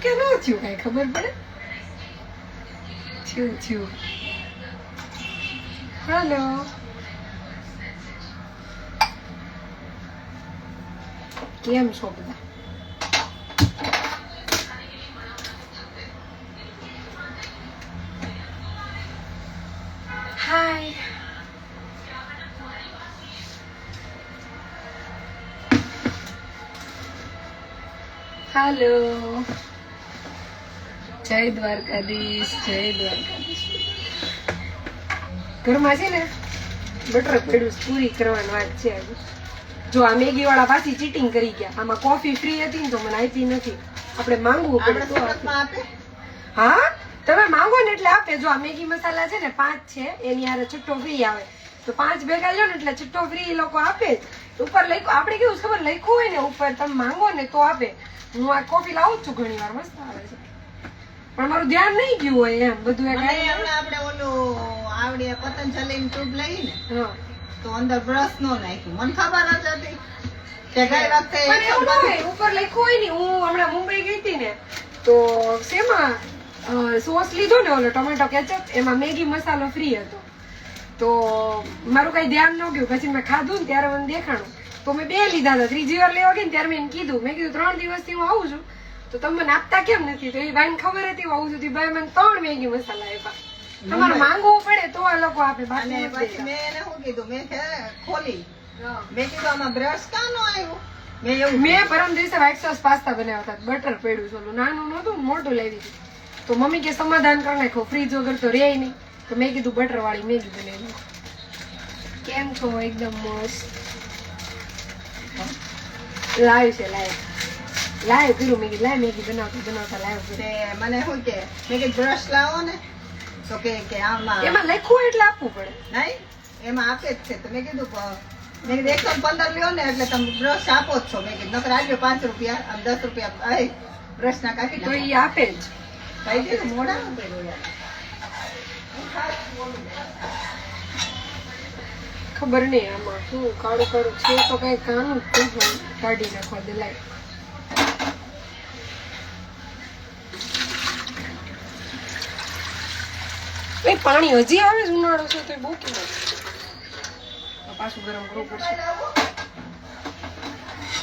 કે ન થયું કઈ ખબર પડે થયું થયું હેલો કેમ છો બધા હાય હાલો જય દ્વારકાધીશ જય દ્વારકાધીશ. ઘરમાં છે ને બટર પડ્યું પૂરી કરવાની વાત છે આજે. જો આ મેગી વાળા પાછી ચીટિંગ કરી ગયા. આમાં કોફી ફ્રી હતી ને તો મને આપી નથી. આપણે માંગવું પડે હા? તમે માંગો ને એટલે આપે. જો આ મેગી મસાલા છે ને પાંચ છે એની હારે છુટ્ટો ફ્રી આવે. તો પાંચ ભેગા લ્યો ને એટલે છુટ્ટો ફ્રી એ લોકો આપે જ. ઉપર લખ્યું આપણે કેવું ખબર? લખ્યું હોય ને ઉપર તમે માંગો ને તો આપે. હું આ કોફી લાવું જ છું ઘણી વાર મસ્ત આવે છે. પણ મારું ધ્યાન નહીં ગયું હોય એમ. બધું એક હમણાં આપણે ઓલું આવડે પતંજલિની ટ્યુબ લઈ ને તો અંદર બ્રશ નો નાખ્યું. મને ખબર જ હતી કે ગઈ વખતે ઉપર લખ્યું હોય ને હું હમણાં મુંબઈ ગઈ હતી ને તો શેમાં સોસ લીધો ને ઓલો ટોમેટો કેચઅપ એમાં મેગી મસાલો ફ્રી હતો. તો મારું કઈ ધ્યાન ન ગયું. પછી મેં ખાધું ને ત્યારે મને દેખાણું. તો મેં બે લીધા હતા. ત્રીજી વાર લેવા ગઈ ને ત્યારે મેં કીધું. મેં કીધું ત્રણ દિવસથી હું આવું છું. તો તમે મને આપતા કેમ નથી? તો એ ભાઈને ખબર હતી આવું સુધી ભાઈ મને ત્રણ મેગી મસાલા આપ્યા. તમારે માંગવું પડે તો આ લોકો આપે. અને પછી મેં એને શું કીધું? મેં ખોલી. મેં કીધું આમાં બ્રશ કાં નો આવ્યો મેં પરમ દિવસે વ્હાઈટ સોસ પાસ્તા બનાવ્યા હતા. બટર પડ્યું છે. નાનું નહોતું મોટું લેવી દીધું. તો મમ્મી કે સમાધાન કરી નાખો ફ્રીજ વગર તો રે નહીં. તો મેં કીધું બટર વાળી મેગી બનાવી કેમ છો? એકદમ મસ્ત. લાઈવ છે લાઈવ લાઈવ કર્યું મેગી લાય મેગી બનાવતા બનાવતા લાઈવ કર્યું મને શું કે મેં કીધું બ્રશ લાવો ને તો કે કે આમાં એમાં લખવું એટલે આપવું પડે નહીં એમાં આપે જ છે તો મેં કીધું મેં કીધું એકસો પંદર લ્યો ને એટલે તમે બ્રશ આપો જ છો મેં કીધું નકર આજે પાંચ રૂપિયા આમ દસ રૂપિયા આય બ્રશ ના કાઢી તો એ આપે જ કઈ દીધું મોડા નું ખબર નહીં આમાં શું કાળું કાળું છે તો કઈ કાનું કાઢી નાખવા દે લાઈવ એ પાણી હજી આવે છે, ઉનાળો છે, તો બહુ કેવું પાછું ગરમ કરવું પડશે.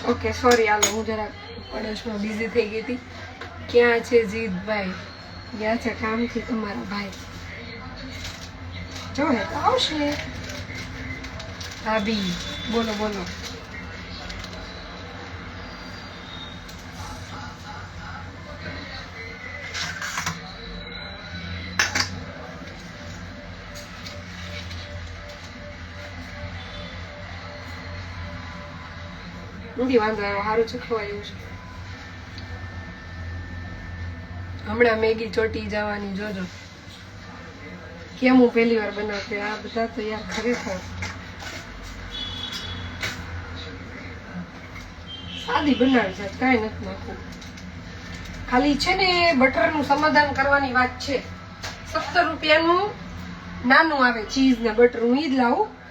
ઓકે સોરી હાલો, હું જરાક પડોશમાં બિઝી થઈ ગઈ હતી. ક્યાં છે જીતભાઈ? ક્યાં છે કામથી તમારા ભાઈ? જો હે, આવશે. ભાભી, બોલો બોલો. નથી વાંધો આવ્યો સારું છે એવું છે. હમણાં મેગી ચોટી જવાની, જોજો. કેમ હું પહેલી વાર બનાવતી આ બધા તો યાર ખરેખર. સાદી બનાવી છે, કાંઈ નથી નાખવું. ખાલી છે ને, બટરનું સમાધાન કરવાની વાત છે. સત્તર રૂપિયાનું નાનું આવે, ચીઝ ને બટર હું ઈ જ લાવું.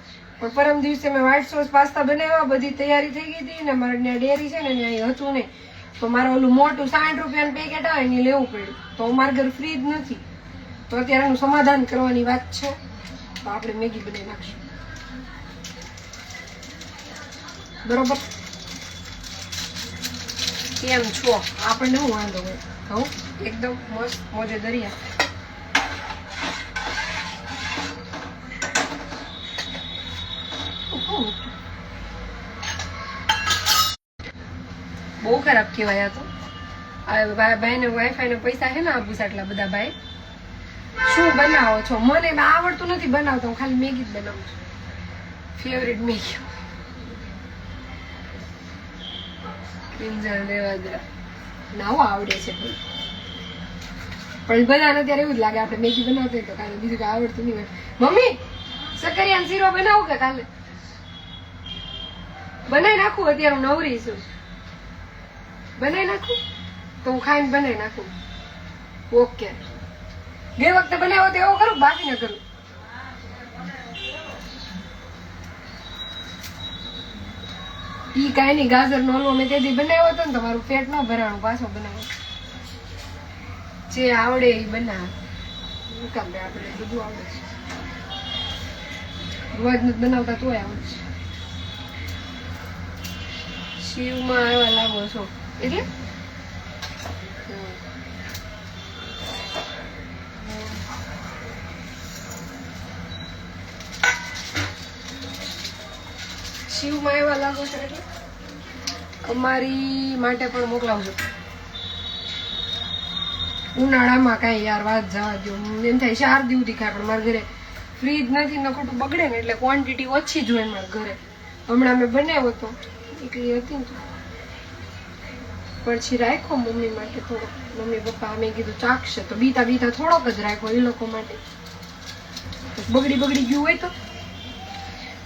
પણ પરમ દિવસે મેં વ્હાઈટ સોસ પાસ્તા બનાવ્યા, બધી તૈયારી થઈ ગઈ હતી ને મારે ત્યાં ડેરી છે ને ત્યાં હતું નહીં. તો મારે ઓલું મોટું સાઠ રૂપિયાનું પેકેટ આવે એની લેવું પડ્યું. તો મારા ઘર ફ્રી જ નથી. તો અત્યારે એનું સમાધાન કરવાની વાત છે. તો આપણે મેગી બનાવી નાખશું. બરોબર? કેમ છો? આપણને હું વાંધો હોય? કહું એકદમ મસ્ત, મોજે દરિયા. બહુ ખરાબ કહેવાય આ તો. ભાઈ ભાઈને વાઈફાઈ ને પૈસા હે ને આપું આટલા બધા ભાઈ? શું બનાવો છો? મને આવડતું નથી બનાવતો, હું ખાલી મેગી જ બનાવું છું. Favourite Maggi. પિંજર નાવો આવડે છે પણ. પણ બધાને અત્યારે એવું જ લાગે, આપણે મેગી બનાવતા તો કાલે બીજું કઈ આવડતું નહીં મમ્મી સકરિયાન શીરો બનાવું કે કાલે? બનાવી નાખું, અત્યારે હું નવરી છું. બનાવી નાખું? તો હું ખાઈને બનાવી નાખું. ઓકે બે વખતે બનાવ્યો તો એવો કરું બાકી ન કરું. ઈ કાંઈ નહીં ગાજર નો હલવો મેં તેથી બનાવ્યો હતો ને તમારું પેટ ન ભરાણું, પાછો બનાવો. જે આવડે એ બનાવે. કામ આપણે બધું આવડે છે. રોજ નથી બનાવતા તોય આવડે છે. શિવમાં એવા લાગો છો. એટલે. શિવમાં એવા લાગો છો એટલે? અમારી માટે પણ મોકલાવજો. ઉનાળામાં કાંઈ યાર વાત જવા દો એમ થાય ચાર દિવસથી ખાય પણ મારા ઘરે ફ્રીજ નથી ને ખોટું બગડે ને એટલે ક્વોન્ટિટી ઓછી જોઈએ મારા ઘરે. હમણાં મેં બનાવ્યો હતો એટલી હતી ને પછી રાખ્યો મમ્મી માટે થોડો મમ્મી પપ્પા અમે કીધું, ચાખશે. તો બીતા બીતા થોડોક જ રાખ્યો એ લોકો માટે. બગડી બગડી ગયું હોય તો.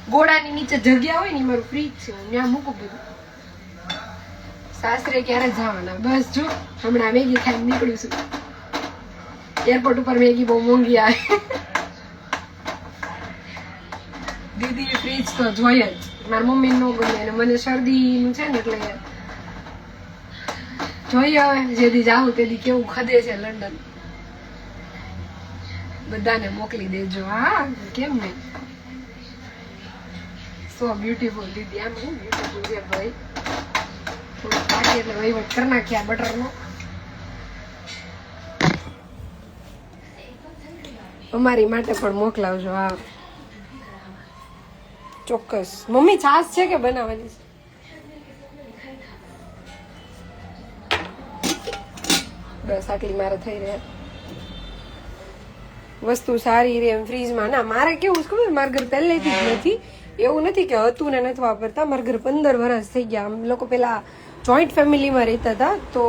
ગોળાની નીચે જગ્યા હોય ને મારું ફ્રીજ છે, હું ત્યાં મૂકું બધું. સાસરે ક્યારે જવાના? બસ જો, હમણાં મેગી ખાઈને નીકળ્યું છું. એરપોર્ટ ઉપર મેગી બહુ મોંઘી આવે. દીદી ફ્રીજ તો જોઈએ જ. મારી મમ્મી નો ગમે અને મને શરદીનું છે ને એટલે જોઈએ હવે જેથી જાઉં તેથી કેવું ખદે છે લંડન. બધાને મોકલી દેજો, હા, કેમ નહીં? સો બ્યુટીફુલ દીદી, આમ હું બ્યુટીફુલ છે ભાઈ. થોડું પાકી એટલે વહીવટ કરી નાખ્યા બટરનો. અમારી માટે પણ મોકલાવજો, હા. ચોક્કસ. મમ્મી છાસ છે કે બનાવવાની છે? બસ આટલી મારે થઈ રહ્યા વસ્તુ સારી રે એમ ફ્રીજમાં. ના મારે કેવું ખબર? મારા ઘર પહેલેથી જ નથી. એવું નથી કે હતું ને નથી વાપરતા. મારા ઘર પંદર વર્ષ થઈ ગયા. આમ લોકો પેલા જોઈન્ટ ફેમિલીમાં રહેતા હતા. તો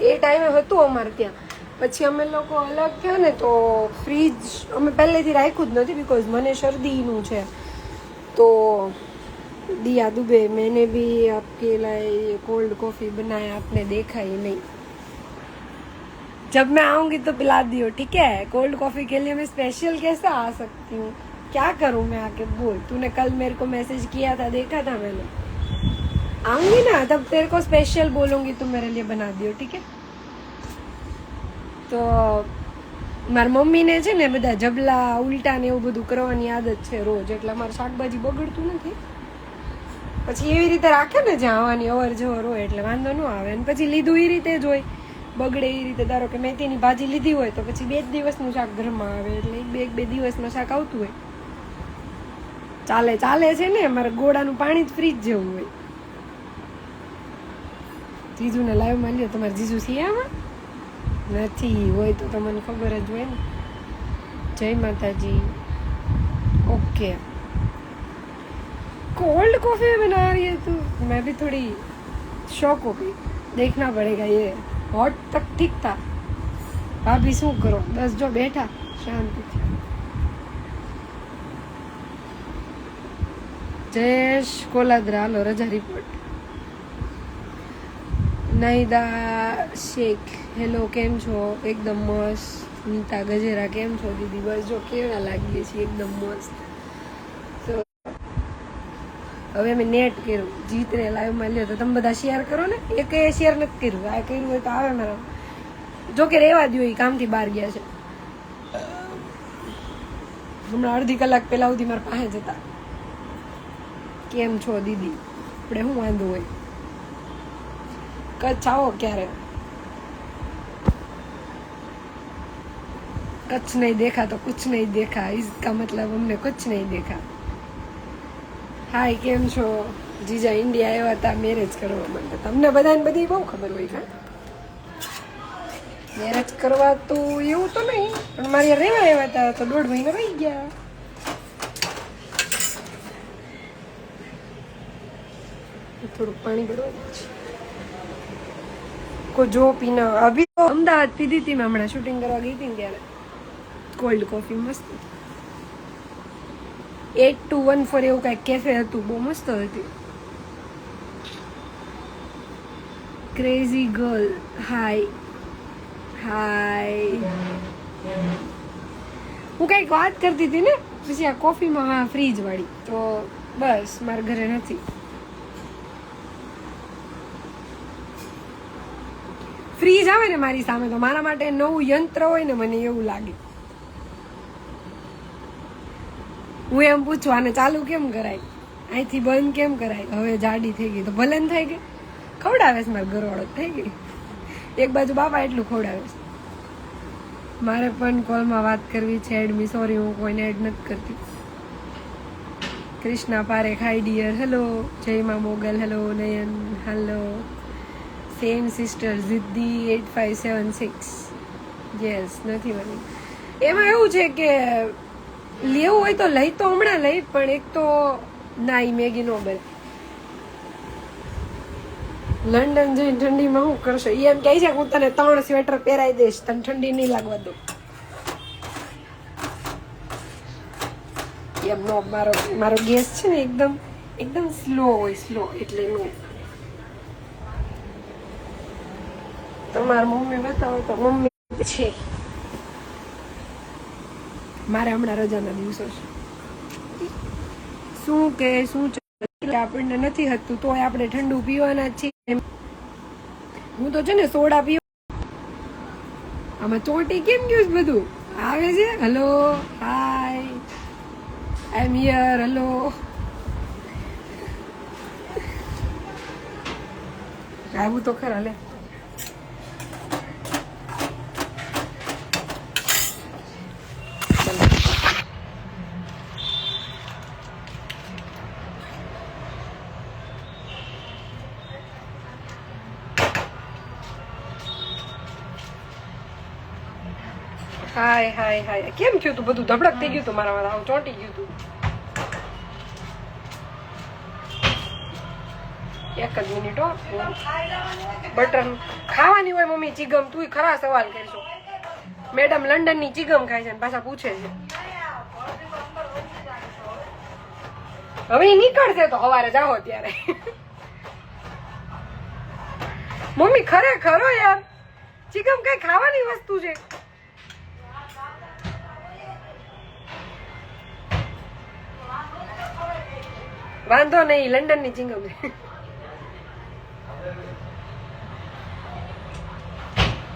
એ ટાઈમે હતું અમારે ત્યાં. પછી અમે લોકો અલગ થયા ને તો ફ્રીજ અમે પહેલેથી રાખ્યું જ નથી બીકોઝ મને શરદીનું છે. તો દિયા દુબે મેને બી આપકે લાય કોલ્ડ કોફી બનાય આપને દેખાય નહીં. जब मैं आऊंगी तो पिला दियो ठीक है कोल्ड कॉफी के लिए मैं स्पेशल कैसे आ सकती हूँ क्या करूँ मैं आके बोल तूने कल मेरे को मैसेज किया था देखा था मैंने आऊंगी ना तब तेरे को स्पेशल बोलूंगी तो मेरे लिए बना दियो ठीक है તો મારી મમ્મીને છે ને બધા જબલા ઉલટા ને એવું બધું કરવાની આદત છે રોજ એટલે અમારે શાકભાજી બગડતું નથી પછી એવી રીતે રાખે ને જ્યાં આવવાની અવર જવર હોય એટલે વાંધો ન આવે અને પછી લીધું એ રીતે જ હોય બગડે એ રીતે ધારો કે મેથીની ભાજી લીધી હોય તો પછી બે જ દિવસનું શાક ઘરમાં આવે એટલે એક બે એક બે દિવસમાં શાક આવતું હોય ચાલે ચાલે છે ને અમારે ગોળાનું પાણી જ ફ્રીજ જેવું હોય જીજુને લાઈવ માં લ્યો તમારે જીજુ છે આમાં નથી હોય તો તમને ખબર જ હોય ને જય માતાજી ओके कोल्ड कॉफी बना रही है तू मैं भी थोड़ी शौक हो गई देखना पड़ेगा ये હોટ તક ઠીક તા ભાભી શું કરો? બસ જો બેઠા શાંતિથી જયેશ કોલાદરા હાલો, રજા રિપોર્ટ નાહિદા શેખ, હેલો, કેમ છો? એકદમ મસ્ત. નીતા ગજેરા, કેમ છો દીદી? બસ જો કેવા લાગીએ છીએ, એકદમ મસ્ત. હવે અમે નેટ કર્યું. જીત જીતને લાઈવમાં લ્યો તો તમે બધા શેર કરો ને. એ કંઈ શેર નથી કર્યું. આ કર્યું હોય તો આવે મારા. જોકે રહેવા દો એ કામથી બહાર ગયા છે. હમણાં અડધી કલાક પહેલાં સુધી મારા પાસે જતા કેમ છો દીદી? આપણે શું વાંધો હોય? કચ્છ આવો ક્યારે? કચ્છ નહીં દેખા તો કુછ નહીં દેખા. ઇસકા મતલબ અમને કુછ નહીં દેખા. હાય, કેમ છો? જીજા ઇન્ડિયા આવ્યા હતા મેરેજ કરવા માટે. તમને બધાને બધી બહુ ખબર હોય કાં મેરેજ કરવા તો એવું તો નહીં, પણ મારે રહેવા આવ્યા હતા, તો દોઢ મહિનો રહી ગયા. થોડુંક પાણી ભરવા કોઈ જો પીના, અભી અમદાવાદ પીધી હતી મેં હમણાં શૂટિંગ કરવા ગઈ હતી ત્યારે. કોલ્ડ કોફી મસ્ત. એટ ટુ વન ફોર એવું કાંઈક કેફે હતું, બહુ મસ્ત હતી. ક્રેઝી ગર્લ હાય હાય હું કંઈક વાત કરતી હતી ને, પછી આ કોફીમાં હા ફ્રીજ વાળી. તો બસ, મારા ઘરે નથી. ફ્રીજ આવે ને મારી સામે, તો મારા માટે નવું યંત્ર હોય ને મને એવું લાગે. હું એમ પૂછું, આને ચાલુ કેમ કરાય? અહીંથી બંધ કેમ કરાય? હવે જાડી થઈ ગઈ. તો ભલે થઈ ગઈ. ખવડાવે છે મારે ઘરવાળો, થઈ ગઈ. એક બાજુ બાપા એટલું ખવડાવે છે. મારે પણ કોલમાં વાત કરવી છે એડમી સોરી હું કોઈને એડ નથી કરતી. Krishna Parekh hi dear. Hello Jay Mogal. Hello Nayan. Hello same sister જિદ્દી at five seven six yes નથી બની. એમાં એવું છે કે લેવું હોય તો લઈ તો હમણાં લઈ, પણ એક તો ના એ મેગી નો બને. લંડન જઈને ઠંડીમાં શું કરશો? એ એમ કહે છે હું તને ત્રણ સ્વેટર પહેરાવી દઈશ, તને ઠંડી નહીં લાગવા દઉં. એમ નો, મારો મારો ગેસ છે ને એકદમ એકદમ સ્લો હોય સ્લો એટલે નો તમારા મમ્મી બતાવો તો મમ્મી છે. મારે હમણાં રજાના દિવસો છે. શું કે, શું આપણને નથી હતું તોય આપણે ઠંડુ પીવાના છીએ. હું તો છે ને સોડા પીવા આમાં ચોટી કેમ ગયું બધું? આવે છે? Hello, hi. I am here hello. આવું તો ખરા લે. હાય હાય હાય. કેમ થયું તું બધું ધબડક થઈ ગયું તું? મારા આવું ચોંટી ગયું તું. એક જ મિનિટ હો. બટર ખાવાની હોય મમ્મી ચીગમ તું ખરા સવાલ કરશો. મેડમ લંડનની ચીગમ ખાય છે ને પાછા પૂછે છે. હવે નીકળશે તો સવારે જાઓ ત્યારે. મમ્મી ખરેખરો યાર. ચીગમ કઈ ખાવાની વસ્તુ છે. વાંધો નહીં લંડનની ચિંગમ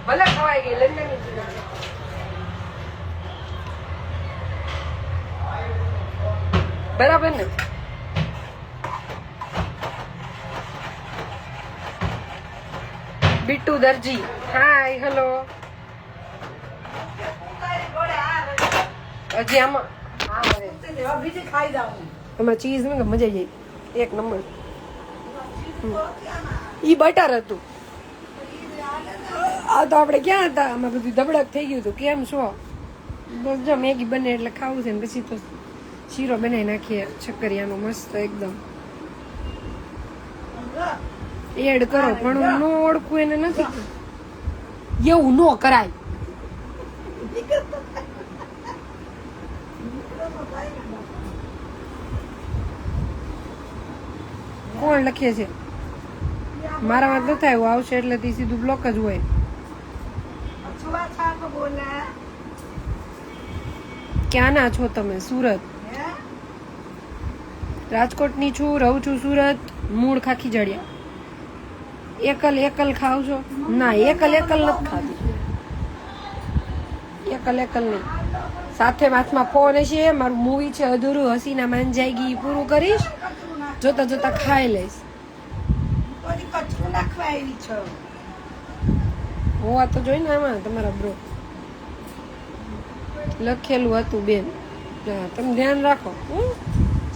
ભલે ખવાઈ ગઈ લંડનની ચિંગમ બરાબર ને? બિટ્ટુ દરજી હાય હેલો હજી આમાં બીજી ખાઈ જાઉં. એમાં ચીઝ ને મજા આવી એક નંબર. ઈ બટર હતું. આ તો આપણે ક્યાં હતા? આમાં બધું ધબડક થઈ ગયું હતું. કેમ છો? બસ જો, મેગી બને એટલે ખાવું છે ને પછી તો શીરો બનાવી નાખીએ. છકરિયાનો મસ્ત એકદમ. એડ કરો, પણ હું નો ઓળખું એને નથી. એવું નો કરાય. કોણ લખે છે? મારામાં તો થાય એવું આવશે એટલે તે સીધું બ્લોક જ હોય. ક્યાંના છો તમે? સુરત? રાજકોટની છું રહું છું સુરત મૂળ ખાખી જડિયા. એકલ એકલ ખાવ છો? ના એકલ એકલ નથી ખાતી. એકલ એકલ નહીં. સાથે હાથમાં ફોન છે મારું મૂવી છે અધૂરું હસીના માન જાયગી પૂરું કરીશ. જોતા જોતા ખાઈ લઈશ. કચરું નાખવા આવી છો? હોવા તો જોઈ ને આમાં તમારા બ્રો લખેલું હતું બેન. હા, તમે ધ્યાન રાખો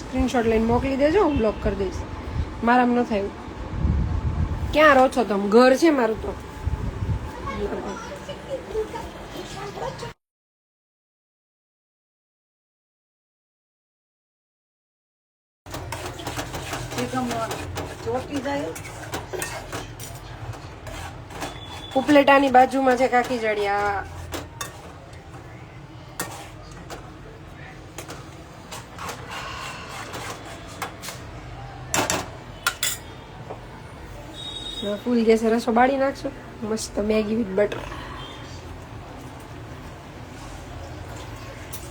સ્ક્રીનશોટ લઈને મોકલી દેજો હું બ્લોક કરી દઈશ. મારામાં ન થયું ક્યાં રહો છો તમે? ઘર છે મારું તો એકમ ચોટી જાય ઉપલેટાની બાજુમાં છે કાકી જડિયા. ફૂલ ગેસે રસો બાળી નાખશું. મસ્ત મેગી વિથ બટર.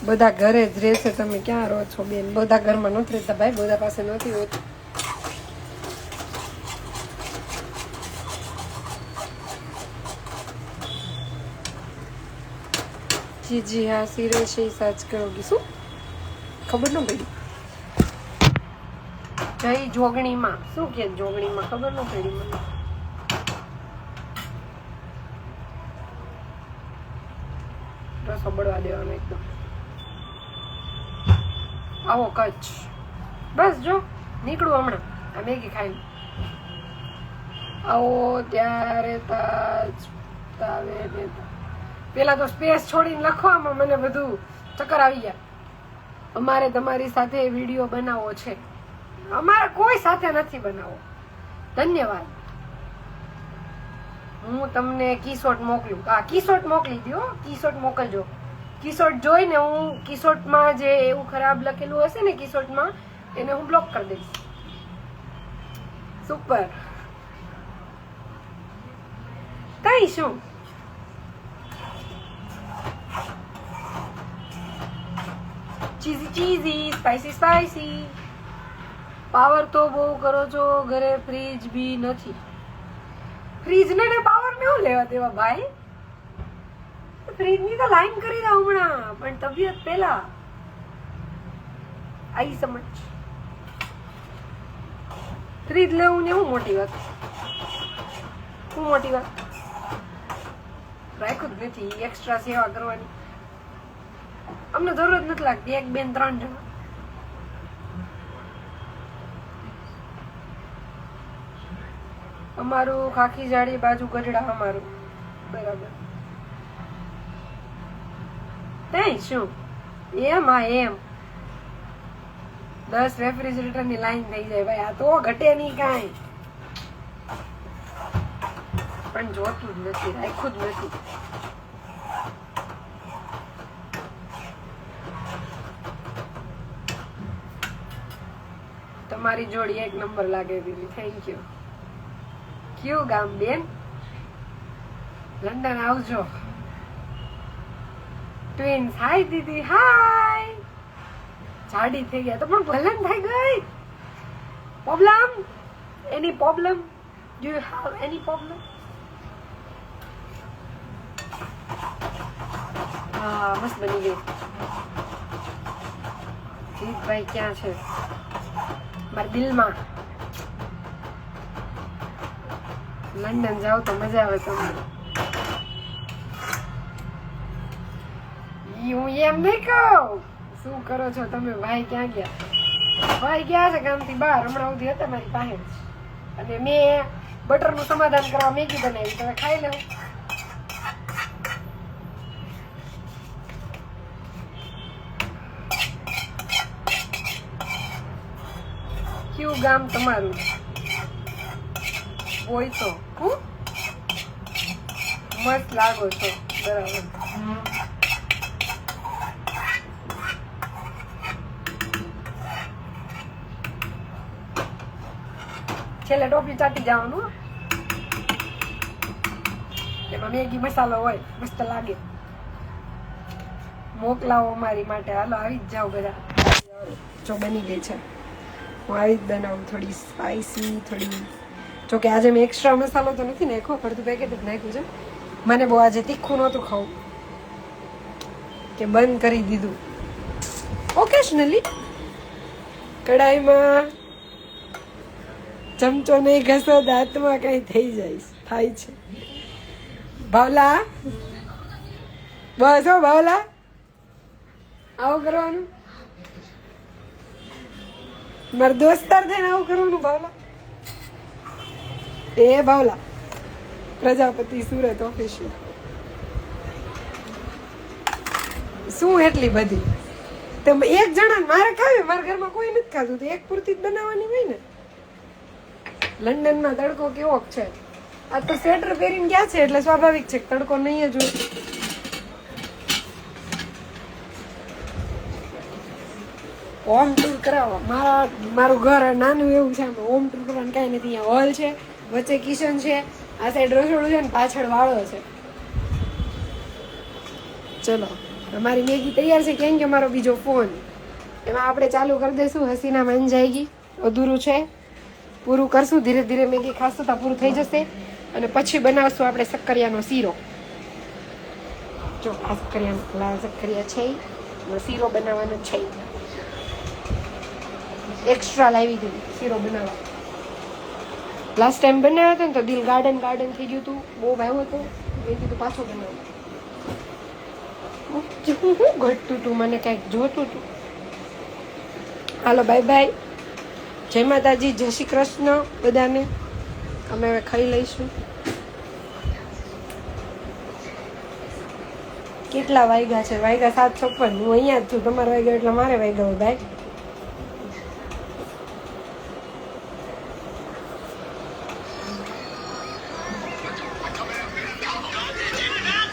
બધા ઘરે જ રહેશે. તમે ક્યાં રહો છો બેન? બધા ઘરમાં નથી રહેતા ભાઈ. બધા પાસે નથી હોતું. જી જી, હા સિરે છે સાચ કરોગી શું? ખબર ન પડી. જય જોગણીમાં. શું કે જોગણીમાં? ખબર ન પડી મને. રસો બળવા દેવાનો એકદમ. આવો, કચ્છ. બસ જો, નીકળું હમણાં. આ મેગી ખાઈને. આવો, ત્યારે તાજ તાવે દેતા પેલા તો સ્પેસ છોડીને લખવામાં મને બધું ચક્કર આવી ગયા. અમારે તમારી સાથે વીડિયો બનાવવો છે. અમારે કોઈ સાથે નથી બનાવવો. ધન્યવાદ. હું તમને કીસોટ મોકલું. હા કીસોટ મોકલી દો કીસોટ મોકલજો. કીસોટ જોઈને હું કીસોટમાં જે એવું ખરાબ લખેલું હશે ને કીસોટમાં એને હું બ્લોક કરી દઈશ. સુપર કઈ શું? Cheesy cheesy spicy spicy power તો બહુ કરો છો, ઘરે ફ્રીજ બી નથી. ફ્રીજ ને પાવર ને લેવા દેવા ભાઈ? ફ્રીજની તો લાઈન કરી દઉં હમણાં, પણ તબિયત પેલા. આઈ સમજ. ફ્રીજ લેવું ને હું મોટી વાત. હું મોટી વાત? રાખું જ નથી એક્સ્ટ્રા સેવા કરવાની. અમને જરૂર જ નથી લાગતી, એક, બેન, ત્રણ જણા. અમારું ખાખી જાડી બાજુ ગઢડા અમારું. બરાબર. તઈ શું? એમ હા, એમ. દસ રેફ્રિજરેટરની લાઈન થઈ જાય ભાઈ, આ તો ઘટે નહીં કાંઈ. પણ જોતું જ નથી, રાખ્યું જ નથી. તમારી જોડી એક નંબર લાગે દીદી. થેન્ક યુ કયું ગામ, બેન? લંડન આવજો. ટ્વિન્સ હાય દીદી. હાય જાડી થઈ ગયા. તો પણ ભલન થઈ ગઈ. Problem any problem do you have any problem હા, મસ્ત બની ગઈ જીતભાઈ ક્યાં છે? મારા દિલમાં લંડન જાઓ તો મજા આવે તમને. હું એમ નહીં કહું. શું કરો છો તમે? ભાઈ ક્યાં ગયા? ભાઈ ગયા છે ગામથી બહાર. હમણાં સુધી હતા મારી પાસે. અને મેં બટરનું સમાધાન કરવા મેગી બનાવી તમે ખાઈ લેવું ગામ તમારું? હોય તો હું મસ્ત લાગો છો, બરાબર. છેલ્લે ટોપલી ચાટી જવાનું એમાં મેગી મસાલો હોય, મસ્ત લાગે. મોકલાવો મારી માટે. હાલો, આવી જ જાઓ બધા. જો બની ગઈ છે. હું આવી બનાવું થોડી સ્પાઈસી થોડી જોકે આજે મેં એક્સ્ટ્રા મસાલો તો નથી નાખ્યો પડતું પેકેટ જ નાખ્યું છે. મને બહુ આજે તીખું નહોતું ખાવું. કે બંધ કરી દીધું. ઓકેશનલી કડાઈમાં ચમચો નહીં ઘસો, દાંતમાં કઈ થઈ જાય થાય છે. ભાવલા? બસ ભાવલા. આવું કરવાનું. મારા દોસ્તાર થઈને આવું કરવાનું ભાવલા એ ભાવલા પ્રજાપતિ સુરત ઓફિસ શું એટલી બધી? તો એક જણા મારે ખાવી, મારા ઘરમાં કોઈ નથી ખાધું તો એક પૂરતી જ બનાવવાની હોય ને. લંડનમાં તડકો કેવો છે? આ તો સ્વેટર પહેરીને ગયા છે, એટલે સ્વાભાવિક છે તડકો નહીં જ હોમ ટૂર કરાવો. મારા, મારું ઘર નાનું એવું છે ઓમ ટૂર કરવાનું કાંઈ નથી. અહીંયા હોલ છે, વચ્ચે કિચન છે, આ સાઈડ રસોડું છે ને પાછળ વાળો છે. ચલો, અમારી મેગી તૈયાર છે, કેમ કે મારો બીજો ફોન. એમાં આપણે ચાલુ કરી દઈશું, હસીના મન જાયગી અધૂરું છે. પૂરું કરશું, ધીરે ધીરે મેગી ખાશું તો પૂરું થઈ જશે. અને પછી બનાવશું આપણે શક્કરિયાનો શીરો. જો, આ શક્કરિયા લાલ છે શીરો બનાવવાનો છે એક્સ્ટ્રા લાવી દીધી, શીરો બનાવવા. લાસ્ટ ટાઈમ બનાવ્યો હતો ને તો દિલ ગાર્ડન ગાર્ડન થઈ ગયું હતું. બહુ ભાવ્યો હતો. મેં કીધું પાછો બનાવ્યો હું ઘટતું હતું, મને કંઈક જોતું હતું. હાલો બાય બાય જય માતાજી, જય શ્રી કૃષ્ણ બધાને. અમે હવે ખાઈ લઈશું. કેટલા વાગ્યા છે? વાગ્યા સાત છપ્પન હું અહીંયા જ છું. તમારા વાગ્યા એટલે મારે વાગ્યા ભાઈ.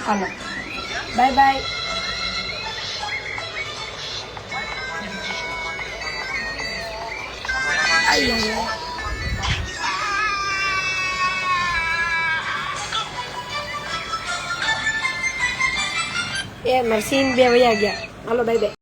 હાલો બાય બાય આઈ આઈ એ મારે સીન બે વયા ગયા હાલો બાય બાય